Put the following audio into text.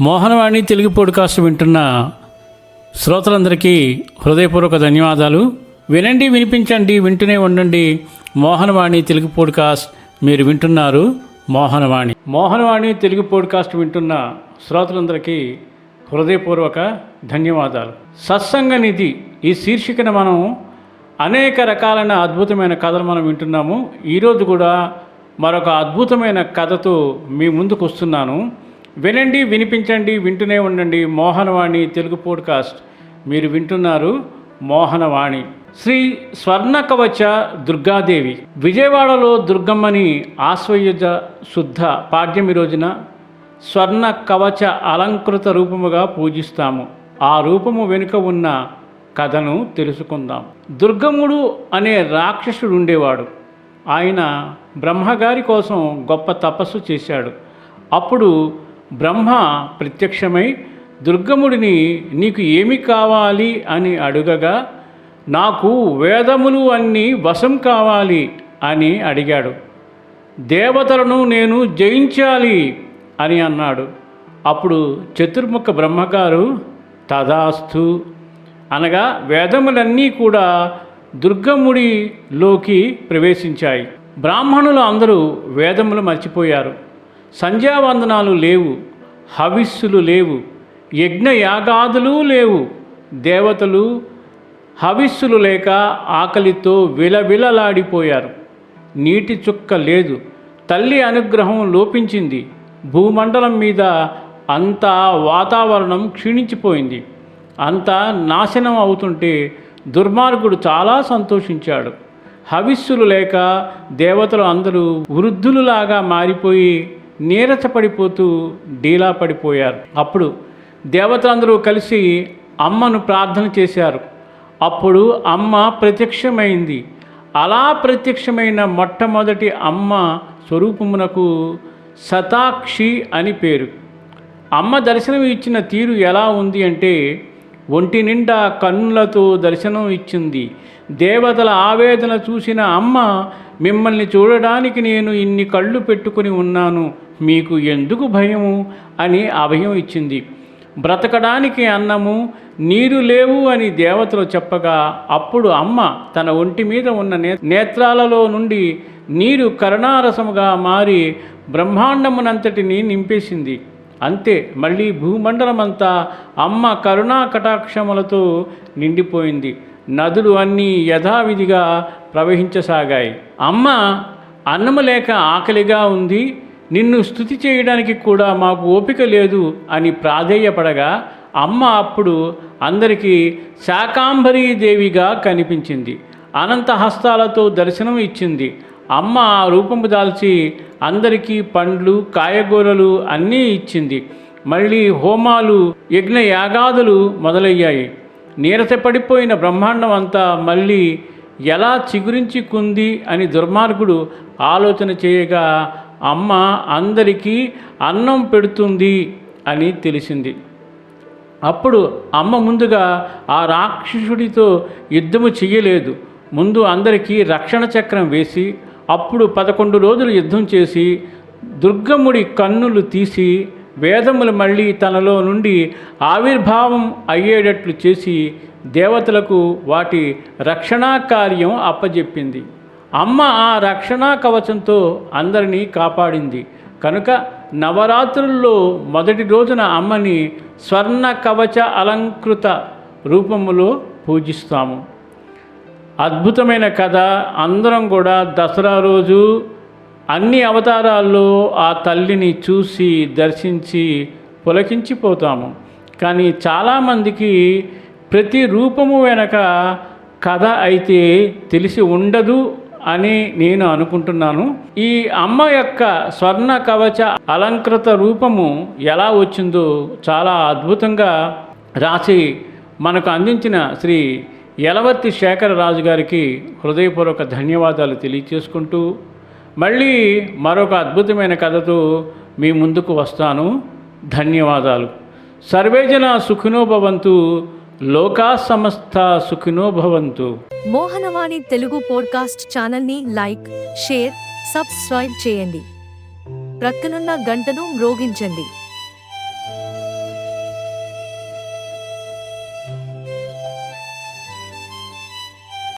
Mohanavani Telugu podcast వింటున్న శ్రోతలందరికీ హృదయపూర్వక ధన్యవాదాలు. వినండి వినిపించండి వింటూనే ఉండండి. మోహనవాణి తెలుగు పోడ్కాస్ట్ మీరు వింటున్నారు. మోహనవాణి. మోహనవాణి తెలుగు పోడ్కాస్ట్ వింటున్న శ్రోతలందరికీ హృదయపూర్వక ధన్యవాదాలు. సత్సంగ నిధి ఈ శీర్షికన మనం అనేక రకాలైన అద్భుతమైన కథలు మనం వింటున్నాము. ఈరోజు కూడా మరొక అద్భుతమైన కథతో మీ ముందుకు వస్తున్నాను. వినండి వినిపించండి వింటూనే ఉండండి. మోహనవాణి తెలుగు పోడ్కాస్ట్. మీరు వింటున్నారు మోహనవాణి. శ్రీ స్వర్ణ కవచ దుర్గాదేవి. విజయవాడలో దుర్గమ్మని ఆశ్వయుజ శుద్ధ పాడ్యమి రోజున స్వర్ణ కవచ అలంకృత రూపముగా పూజిస్తాము. ఆ రూపము వెనుక ఉన్న కథను తెలుసుకుందాం. దుర్గముడు అనే రాక్షసుడు ఉండేవాడు ఆయన బ్రహ్మగారి కోసం గొప్ప తపస్సు చేశాడు. అప్పుడు బ్రహ్మ ప్రత్యక్షమై దుర్గముడిని నీకు ఏమి కావాలి అని అడుగగా నాకు వేదములు అన్నీ వశం కావాలి అని అడిగాడు. దేవతలను నేను జయించాలి అని అన్నాడు. అప్పుడు చతుర్ముఖ బ్రహ్మగారు తదాస్తు అనగా వేదములన్నీ కూడా దుర్గముడిలోకి ప్రవేశించాయి. బ్రాహ్మణులు అందరూ వేదములు మర్చిపోయారు. సంధ్యావందనాలు లేవు హవిస్సులు లేవు యజ్ఞయాగాదులు లేవు. దేవతలు హవిస్సులు లేక ఆకలితో విలవిలలాడిపోయారు. నీటి చుక్క లేదు తల్లి అనుగ్రహం లోపించింది. భూమండలం మీద అంతా వాతావరణం క్షీణించిపోయింది. అంతా నాశనం అవుతుంటే దుర్మార్గుడు చాలా సంతోషించాడు. హవిస్సులు లేక దేవతలు అందరూ వృద్ధులులాగా మారిపోయి నీరసపడిపోతూ డీలా పడిపోయారు. అప్పుడు దేవతలందరూ కలిసి అమ్మను ప్రార్థన చేశారు. అప్పుడు అమ్మ ప్రత్యక్షమైంది. అలా ప్రత్యక్షమైన మొట్టమొదటి అమ్మ స్వరూపమునకు శతాక్షి అని పేరు. అమ్మ దర్శనం ఇచ్చిన తీరు ఎలా ఉంది అంటే ఒంటి నిండా కన్నులతో దర్శనం ఇచ్చింది. దేవతల ఆవేదన చూసిన అమ్మ మిమ్మల్ని చూడడానికి నేను ఇన్ని కళ్ళు పెట్టుకుని ఉన్నాను. మీకు ఎందుకు భయము? అని అభయం ఇచ్చింది. బ్రతకడానికి అన్నము నీరు లేవు అని దేవతలు చెప్పగా అప్పుడు అమ్మ తన ఒంటి మీద ఉన్న నే నేత్రాలలో నుండి నీరు కరుణారసముగా మారి బ్రహ్మాండమునంతటిని నింపేసింది. అంతే మళ్ళీ భూమండలమంతా అమ్మ కరుణా కటాక్షములతో నిండిపోయింది. నదులు అన్నీ యథావిధిగా ప్రవహించసాగాయి. అమ్మ అన్నము లేక ఆకలిగా ఉంది నిన్ను స్థుతి చేయడానికి కూడా మాకు ఓపిక లేదు అని ప్రాధేయపడగా అమ్మ అప్పుడు అందరికీ శాకాంబరీ దేవిగా కనిపించింది. అనంత హస్తాలతో దర్శనం ఇచ్చింది. అమ్మ ఆ రూపము దాల్చి అందరికీ పండ్లు కాయగూరలు అన్నీ ఇచ్చింది. మళ్ళీ హోమాలు యజ్ఞ యాగాదులు మొదలయ్యాయి. నీరసపడిపోయిన బ్రహ్మాండం అంతా మళ్ళీ ఎలా చిగురించుకుంది అని దుర్మార్గుడు ఆలోచన చేయగా అమ్మ అందరికీ అన్నం పెడుతుంది అని తెలిసింది. అప్పుడు అమ్మ ముందుగా ఆ రాక్షసుడితో యుద్ధము చెయ్యలేదు. ముందు అందరికీ రక్షణ చక్రం వేసి అప్పుడు పదకొండు రోజులు యుద్ధం చేసి దుర్గముడి కన్నులు తీసి వేదములు మళ్ళీ తనలో నుండి ఆవిర్భావం అయ్యేటట్లు చేసి దేవతలకు వాటి రక్షణా కార్యం అప్పజెప్పింది. అమ్మ ఆ రక్షణా కవచంతో అందరినీ కాపాడింది. కనుక నవరాత్రుల్లో మొదటి రోజున అమ్మని స్వర్ణ కవచ అలంకృత రూపములో పూజిస్తాము. అద్భుతమైన కథ. అందరం కూడా దసరా రోజు అన్ని అవతారాల్లో ఆ తల్లిని చూసి దర్శించి పులకించిపోతాము. కానీ చాలామందికి ప్రతి రూపము వెనక కథ అయితే తెలిసి ఉండదు అని నేను అనుకుంటున్నాను. ఈ అమ్మ యొక్క స్వర్ణ కవచ అలంకృత రూపము ఎలా వచ్చిందో చాలా అద్భుతంగా రాసి మనకు అందించిన శ్రీ యలవర్తి శేఖరరాజు గారికి హృదయపూర్వక ధన్యవాదాలు తెలియచేసుకుంటూ మళ్ళీ మరొక అద్భుతమైన కథతో మీ ముందుకు వస్తాను. ధన్యవాదాలు. సర్వేజన సుఖినో భవంతు లోకా సమస్త సుఖినో భవంతు. మోహనవాణి తెలుగు పోడ్కాస్ట్ ఛానల్ని లైక్ షేర్ సబ్స్క్రైబ్ చేయండి. ప్రక్కనున్న గంటను మ్రోగించండి.